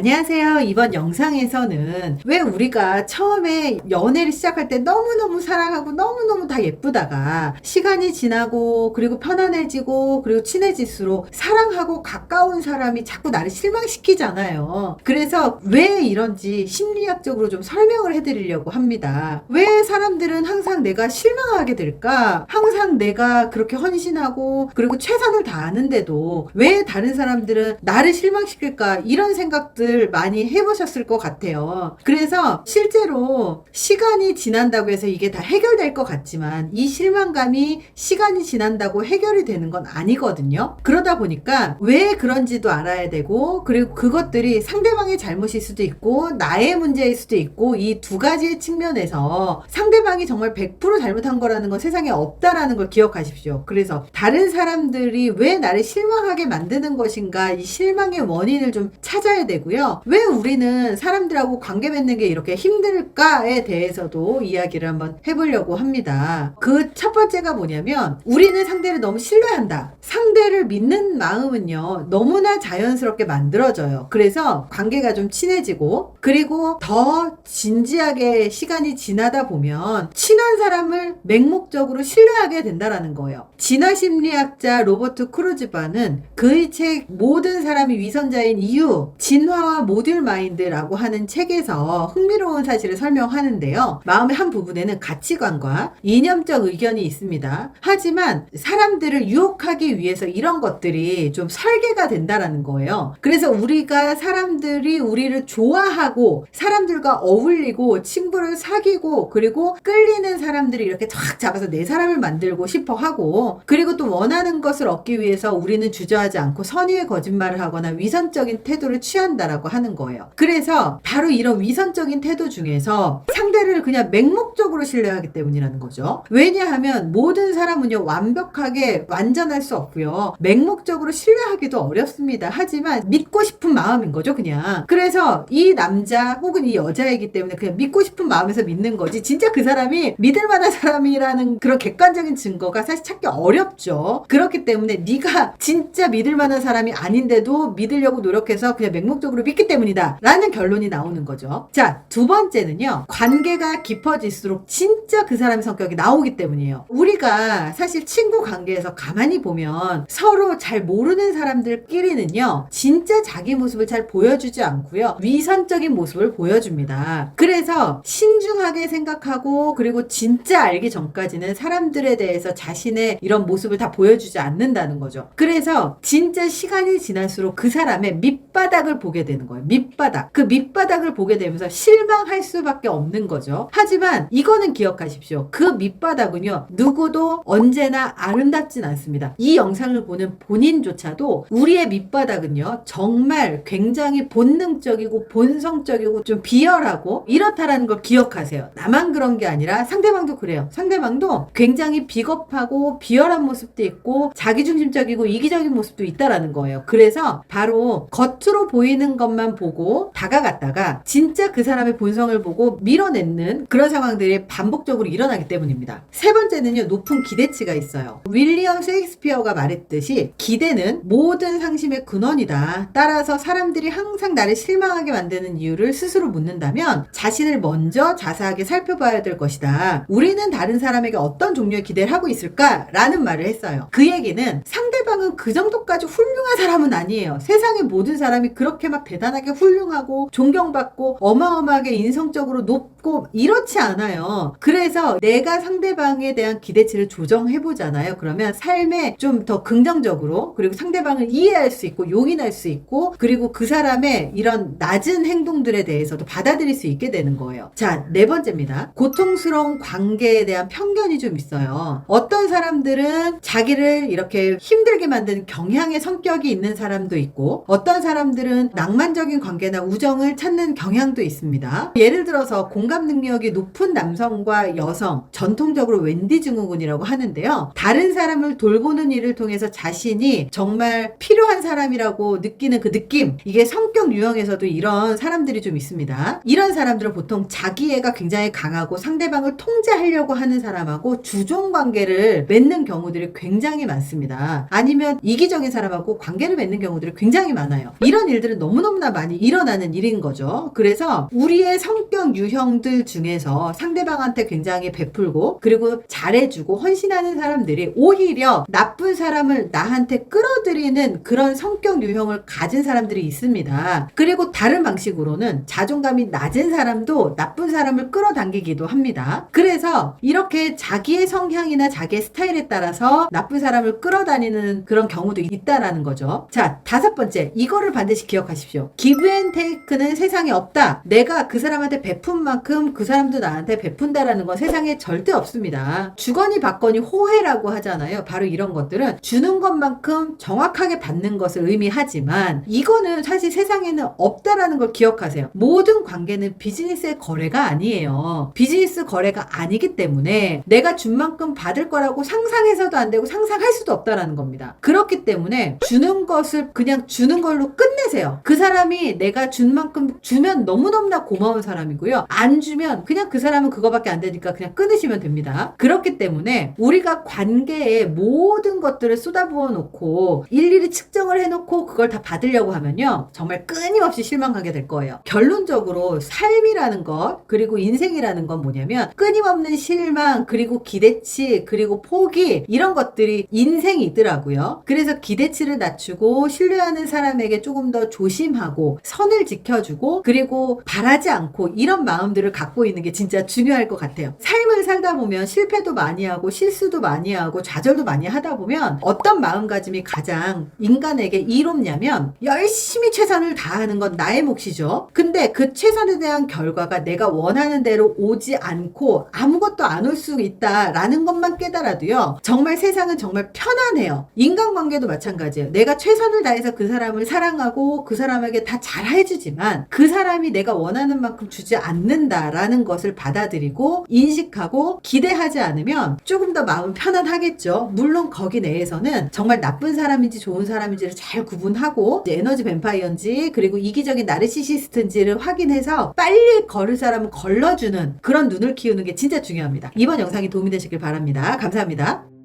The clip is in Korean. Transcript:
안녕하세요. 이번 영상에서는 왜 우리가 처음에 연애를 시작할 때 너무너무 사랑하고 너무너무 다 예쁘다가 시간이 지나고 그리고 편안해지고 그리고 친해질수록 사랑하고 가까운 사람이 자꾸 나를 실망시키잖아요. 그래서 왜 이런지 심리학적으로 좀 설명을 해드리려고 합니다. 왜 사람들은 항상 내가 실망하게 될까? 항상 내가 그렇게 헌신하고 그리고 최선을 다하는데도 왜 다른 사람들은 나를 실망시킬까? 이런 생각들 많이 해보셨을 것 같아요. 그래서 실제로 시간이 지난다고 해서 이게 다 해결될 것 같지만 이 실망감이 시간이 지난다고 해결이 되는 건 아니거든요. 그러다 보니까 왜 그런지도 알아야 되고 그리고 그것들이 상대방의 잘못일 수도 있고 나의 문제일 수도 있고 이 두 가지의 측면에서 상대방이 정말 100% 잘못한 거라는 건 세상에 없다라는 걸 기억하십시오. 그래서 다른 사람들이 왜 나를 실망하게 만드는 것인가 이 실망의 원인을 좀 찾아야 되고 요. 왜 우리는 사람들하고 관계 맺는 게 이렇게 힘들까에 대해서도 이야기를 한번 해보려고 합니다. 그 첫 번째가 뭐냐면 우리는 상대를 너무 신뢰한다. 상대를 믿는 마음은요 너무나 자연스럽게 만들어져요. 그래서 관계가 좀 친해지고 그리고 더 진지하게 시간이 지나다 보면 친한 사람을 맹목적으로 신뢰하게 된다라는 거예요. 진화 심리학자 로버트 크루즈바는 그의 책 모든 사람이 위선자인 이유 진화 와 모듈 마인드라고 하는 책에서 흥미로운 사실을 설명하는데요. 마음의 한 부분에는 가치관과 이념적 의견이 있습니다. 하지만 사람들을 유혹하기 위해서 이런 것들이 좀 설계가 된다라는 거예요. 그래서 우리가 사람들이 우리를 좋아하고 사람들과 어울리고 친구를 사귀고 그리고 끌리는 사람들이 이렇게 탁 잡아서 내 사람을 만들고 싶어 하고 그리고 또 원하는 것을 얻기 위해서 우리는 주저하지 않고 선의의 거짓말을 하거나 위선적인 태도를 취한다 라고 하는 거예요. 그래서 바로 이런 위선적인 태도 중에서 상대를 그냥 맹목적으로 신뢰하기 때문이라는 거죠. 왜냐하면 모든 사람은요 완벽하게 완전할 수 없고요. 맹목적으로 신뢰하기도 어렵습니다. 하지만 믿고 싶은 마음인 거죠, 그냥. 그래서 이 남자 혹은 이 여자이기 때문에 그냥 믿고 싶은 마음에서 믿는 거지. 진짜 그 사람이 믿을 만한 사람이라는 그런 객관적인 증거가 사실 찾기 어렵죠. 그렇기 때문에 네가 진짜 믿을 만한 사람이 아닌데도 믿으려고 노력해서 그냥 맹목적으로 믿기 때문이다. 라는 결론이 나오는 거죠. 자, 두 번째는요. 관계가 깊어질수록 진짜 그 사람의 성격이 나오기 때문이에요. 우리가 사실 친구 관계에서 가만히 보면 서로 잘 모르는 사람들끼리는요. 진짜 자기 모습을 잘 보여주지 않고요. 위선적인 모습을 보여줍니다. 그래서 신중하게 생각하고 그리고 진짜 알기 전까지는 사람들에 대해서 자신의 이런 모습을 다 보여주지 않는다는 거죠. 그래서 진짜 시간이 지날수록 그 사람의 밑바닥을 보게 되는 거예요. 밑바닥. 그 밑바닥을 보게 되면서 실망할 수밖에 없는 거죠. 하지만 이거는 기억하십시오. 그 밑바닥은요. 누구도 언제나 아름답진 않습니다. 이 영상을 보는 본인조차도 우리의 밑바닥은요. 정말 굉장히 본능적이고 본성적이고 좀 비열하고 이렇다라는 걸 기억하세요. 나만 그런 게 아니라 상대방도 그래요. 상대방도 굉장히 비겁하고 비열한 모습도 있고 자기중심적이고 이기적인 모습도 있다라는 거예요. 그래서 바로 겉으로 보이는 것만 보고 다가갔다가 진짜 그 사람의 본성을 보고 밀어내는 그런 상황들이 반복적으로 일어나기 때문입니다. 세 번째는요, 높은 기대치가 있어요. 윌리엄 셰익스피어가 말했듯이 기대는 모든 상심의 근원이다. 따라서 사람들이 항상 나를 실망하게 만드는 이유를 스스로 묻는다면 자신을 먼저 자세하게 살펴봐야 될 것이다. 우리는 다른 사람에게 어떤 종류의 기대를 하고 있을까 라는 말을 했어요. 그 얘기는 상대방은 그 정도까지 훌륭한 사람은 아니에요. 세상의 모든 사람이 그렇게 막 대단하게 훌륭하고 존경받고 어마어마하게 인성적으로 높고 이렇지 않아요. 그래서 내가 상대방에 대한 기대치를 조정해 보잖아요. 그러면 삶에 좀 더 긍정적으로 그리고 상대방을 이해할 수 있고 용인할 수 있고 그리고 그 사람의 이런 낮은 행동들에 대해서도 받아들일 수 있게 되는 거예요. 자, 네 번째입니다. 고통스러운 관계에 대한 편견이 좀 있어요. 어떤 사람들은 자기를 이렇게 힘들게 만드는 경향의 성격이 있는 사람도 있고 어떤 사람들은 낭만 적인 관계나 우정을 찾는 경향도 있습니다. 예를 들어서 공감 능력이 높은 남성과 여성, 전통적으로 웬디 증후군이라고 하는데요. 다른 사람을 돌보는 일을 통해서 자신이 정말 필요한 사람이라고 느끼는 그 느낌, 이게 성격 유형에서도 이런 사람들이 좀 있습니다. 이런 사람들은 보통 자기애가 굉장히 강하고 상대방을 통제하려고 하는 사람하고 주종 관계를 맺는 경우들이 굉장히 많습니다. 아니면 이기적인 사람하고 관계를 맺는 경우들이 굉장히 많아요. 이런 일들은 너무 너무나 많이 일어나는 일인 거죠. 그래서 우리의 성격 유형들 중에서 상대방한테 굉장히 베풀고 그리고 잘해주고 헌신하는 사람들이 오히려 나쁜 사람을 나한테 끌어들이는 그런 성격 유형을 가진 사람들이 있습니다. 그리고 다른 방식으로는 자존감이 낮은 사람도 나쁜 사람을 끌어당기기도 합니다. 그래서 이렇게 자기의 성향이나 자기의 스타일에 따라서 나쁜 사람을 끌어다니는 그런 경우도 있다라는 거죠. 자, 다섯 번째. 이거를 반드시 기억하십시오. 기브 앤 테이크는 세상에 없다. 내가 그 사람한테 베푼 만큼 그 사람도 나한테 베푼다라는 건 세상에 절대 없습니다. 주거니 받거니 호혜라고 하잖아요. 바로 이런 것들은 주는 것만큼 정확하게 받는 것을 의미하지만 이거는 사실 세상에는 없다라는 걸 기억하세요. 모든 관계는 비즈니스의 거래가 아니에요. 비즈니스 거래가 아니기 때문에 내가 준 만큼 받을 거라고 상상해서도 안 되고 상상할 수도 없다라는 겁니다. 그렇기 때문에 주는 것을 그냥 주는 걸로 끝내 세요. 그 사람이 내가 준 만큼 주면 너무너무나 고마운 사람이고요. 안 주면 그냥 그 사람은 그거밖에 안 되니까 그냥 끊으시면 됩니다. 그렇기 때문에 우리가 관계에 모든 것들을 쏟아부어 놓고 일일이 측정을 해놓고 그걸 다 받으려고 하면요. 정말 끊임없이 실망하게 될 거예요. 결론적으로 삶이라는 것, 그리고 인생이라는 건 뭐냐면 끊임없는 실망, 그리고 기대치, 그리고 포기, 이런 것들이 인생이더라고요. 그래서 기대치를 낮추고 신뢰하는 사람에게 조금 더 조심하고 선을 지켜주고 그리고 바라지 않고 이런 마음들을 갖고 있는 게 진짜 중요할 것 같아요. 삶을 살다 보면 실패도 많이 하고 실수도 많이 하고 좌절도 많이 하다 보면 어떤 마음가짐이 가장 인간에게 이롭냐면 열심히 최선을 다하는 건 나의 몫이죠. 근데 그 최선에 대한 결과가 내가 원하는 대로 오지 않고 아무것도 안 올 수 있다라는 것만 깨달아도요. 정말 세상은 정말 편안해요. 인간관계도 마찬가지예요. 내가 최선을 다해서 그 사람을 사랑하고 그 사람에게 다 잘 해주지만 그 사람이 내가 원하는 만큼 주지 않는다라는 것을 받아들이고 인식하고 기대하지 않으면 조금 더 마음 편안하겠죠. 물론 거기 내에서는 정말 나쁜 사람인지 좋은 사람인지를 잘 구분하고 에너지 뱀파이어인지 그리고 이기적인 나르시시스트인지를 확인해서 빨리 걸을 사람은 걸러주는 그런 눈을 키우는 게 진짜 중요합니다. 이번 영상이 도움이 되시길 바랍니다. 감사합니다.